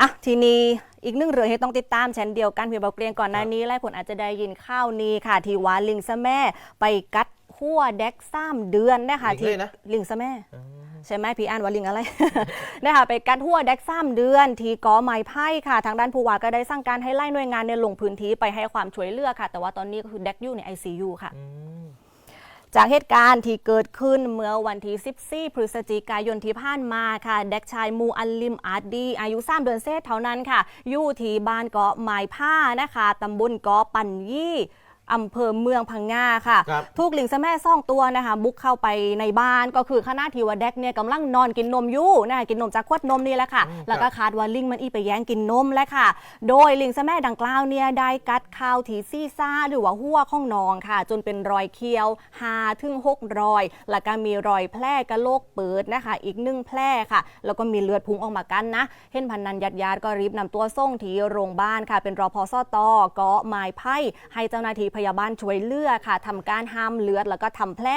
อะทีนี้อีกหนึ่งเรื่องที่ต้องติดตามเช่นเดียวกันพี่เบาเกรียงก่อนหน้านี้หลายคนอาจจะได้ยินข่าวนี้ค่ะ ที่ว่าลิงสะแม่ไปกัดหัวเด็กซ้ำเดือนนะคะลิงที่เลยนะ ลิงสะแม่ ใช่ไหมพี่อ่านว่าลิงอะไร นะคะไปกัดหัวเด็กซ้ำเดือนที่กอไม้ไผ่ค่ะ ทางด้านผู้ว่าก็ได้สั่งการให้ไล่หน่วยงานเนี่ยลงพื้นที่ไปให้ความช่วยเหลือค่ะ แต่ว่าตอนนี้ก็คือเด็กอยู่ใน ICU ค่ะ จากเหตุการณ์ที่เกิดขึ้นเมื่อวันที่14พฤศจิกายนที่ผ่านมาค่ะเด็กชายมูอัลลิมอาร์ดี อายุ3เดือนเศษเท่านั้นค่ะ อยู่ที่บ้านเกาะไม้ผ้านะคะตำบลเกาะปันยี่ อำเภอเมืองพังงาค่ะ ครับ ถูกลิงสะแม่ซ่องตัวนะคะ บุกเข้าไปในบ้านก็คือขณะที่ว่าเด็กเนี่ยกำลังนอนกินนมอยู่นะคะกินนมจากขวดนมนี่แหละค่ะ อืมแล้วก็คาดว่าลิงมันอีไปแย่งกินนมแล้วค่ะ โดยลิงสะแม่ดังกล่าวเนี่ยได้กัดข้าวที่ซี่ซ่าหรือว่าหัวของน้องค่ะ จนเป็นรอยเคี้ยว5ถึง6รอย แล้วก็มีรอยแผลกระโหลกเปิดนะคะ อีกหนึ่งแผลค่ะ แล้วก็มีเลือดพุ่งออกมากันนะ เห็นพันนันญาติญาติๆก็รีบนำตัวส่งที่โรงพยาบาลค่ะ เป็นรอพอสตเกาะไม้ไผ่ให้เจ้าหน้าที่พยาบาลช่วยเหลือค่ะทำการห้ามเลือดแล้วก็ทำแผล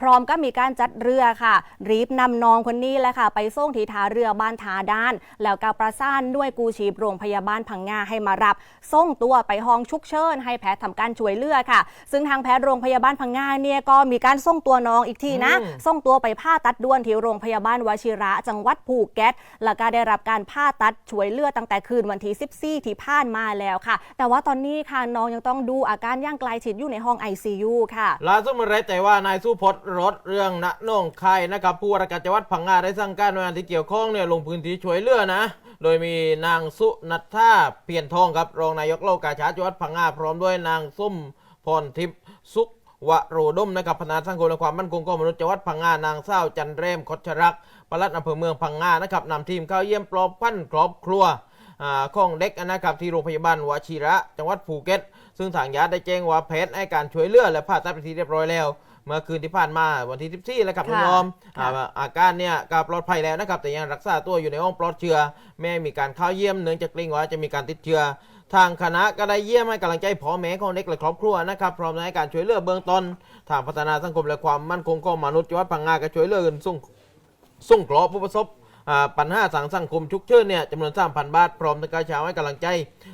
พร้อมก็มีการจัดเรือค่ะ รีบนำน้องคนนี้แหละค่ะ ไปส่งที่ท่าเรือบ้านทาด้าน แล้วก็ประสานด้วยกูชีพโรงพยาบาลพังงาให้มารับส่งตัวไปห้องฉุกเฉินให้แพทย์ทำการช่วยเหลือค่ะ ซึ่งทางแพทย์โรงพยาบาลพังงาเนี่ยก็มีการส่งตัวน้องอีกทีนะอืมส่งตัวไปผ่าตัดด่วนที่โรงพยาบาลวชิระ จังหวัดภูเก็ตแล้วก็ได้รับการผ่าตัดช่วยเหลือตั้งแต่คืนวันที่ 14 ที่ผ่านมาแล้วค่ะ แต่ว่าตอนนี้ค่ะน้องยังต้องดูอาการย่างไกลชิดอยู่ในห้อง ICU ค่ะล่าสุดเมื่อไรแต่ว่านายสุพจน์รถเรื่องณนองไข่นะครับผู้ว่าราชการจังหวัดพังงาได้สั่งการหน่วยงานที่เกี่ยวข้องเนี่ยลงพื้นที่ช่วยเหลือนะ โดยมีนางสุนัทธาเพียรทองครับรองนายกโลกาชาติจังหวัดพังงาพร้อมด้วยนางส้มพรทิพย์สุขวโรดมนะครับพนาสังคมและความมั่นคงของมนุษย์จังหวัดพังงานางเศร้าจันเรมคดชรักปลัดอำเภอเมืองพังงานะครับนำทีมเข้าเยี่ยมปลอบพันครอบครัว ของเด็กนะครับที่โรงพยาบาลวชิระ จังหวัดภูเก็ต ซึ่งทางญาติได้แจ้งว่าแพทย์ให้การช่วยเหลือและผ่าตัดไปนที่เรียบร้อยแล้วเมื่อคืนที่ผ่านมาวันที่14แล้วครับค่ะคุณยอมค่ะอ่าอาการเนี่ยก็ปลอดภัยแล้วนะครับ แต่ยังรักษาตัวอยู่ในห้องปลอดเชื้อ แม่มีการเข้าเยี่ยมเนื่องจากเกรงว่าจะมีการติดเชื้อทางคณะก็ได้เยี่ยมให้กำลังใจพ่อแม่ของเด็กและครอบครัวนะครับพร้อมในการช่วยเหลือเบื้องต้นทางพัฒนาสังคมและความมั่นคงของมนุษย์จังหวัดพังงาก็ช่วยเหลือเงินส่งส่งเคราะห์ผู้ประสบอ่า ปัญหาสังสังคมชุกเฉินเนี่ยจำนวน 3,000 บาท พร้อมทั้งกระเช้าให้กำลังใจ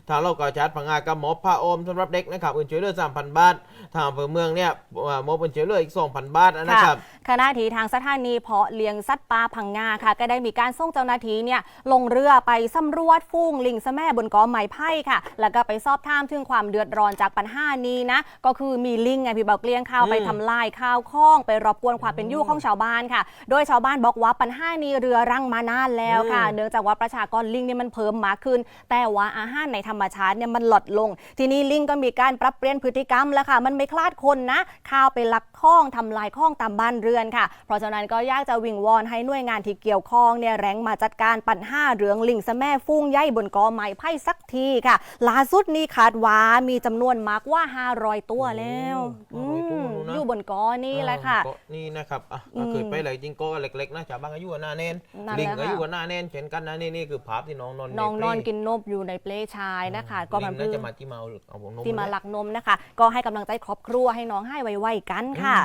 ทางเรากาชาร์พังงากับหมอผ้าออมสำหรับเด็กนะครับอื่นช่วยเหลือ3,000 บาท ทางอำเภอเมืองเนี่ยอ่าหมอเป็นช่วยเหลืออีก 2,000 บาทนะครับขณะที่ทางสถานีเพาะเลี้ยงสัตว์ป่าพังงาค่ะก็ได้มีการส่งเจ้าหน้าที่เนี่ยลงเรือไปสำรวจฟูงลิงสะแม่บนเกอไม้ไผ่ค่ะ แล้วก็ไปสอบถามถึงความเดือดร้อนจากปัญหานี้นะก็คือมีลิงไงพี่เบาเกลียงข้าวอืมไปทำลายข้าวคล้อง ไปรบกวนความเป็นอยู่ของชาวบ้านค่ะ โดยชาวบ้านบอกว่าปัญหานี้เรือรังมานานแล้วค่ะ เนื่องจากว่าประชากรลิงเนี่ยมันเพิ่มมากขึ้น แต่ว่าอาหารในธรรมชาติเนี่ยมันลดลง ทีนี้ลิงก็มีการปรับเปลี่ยนพฤติกรรมแล้วค่ะ มันไม่คลาดคนนะข้าวไปลักข้องทำลายข้องตามบ้านเรือนค่ะ เพราะฉะนั้นก็อยากจะวิงวอนให้หน่วยงานที่เกี่ยวข้องเนี่ยแรงมาจัดการปัญหาเรื่องลิงสะแม่ฟุ้งใยบนกอไม้ไผ่สักทีค่ะล่าสุดนี้คาดว่ามีจำนวนมากกว่า 500 ตัวแล้วโอ้โหอืม500ตัว นะอยู่บนกอนี่แหละค่ะก็นี่นะครับอะอืมเคยไปเลยจริงก็เล็กๆนะชาวบ้านก็อยู่กับหน้าแน่นนั่นแหละลิงก็ค่ะอยู่กับหน้าแน่นเช่นกันนะนี่นี่คือภาพที่น้องนอนน้องนอนใเปลกินนมอยู่ในเปลชายนะคะ ก็ลิมันงคืน่าอจะมาที่เมาเอาผมนมที่มาเลยหลักนมนะคะ ก็ให้กำลังใจครอบครัวให้น้องให้ไวๆกันค่ะ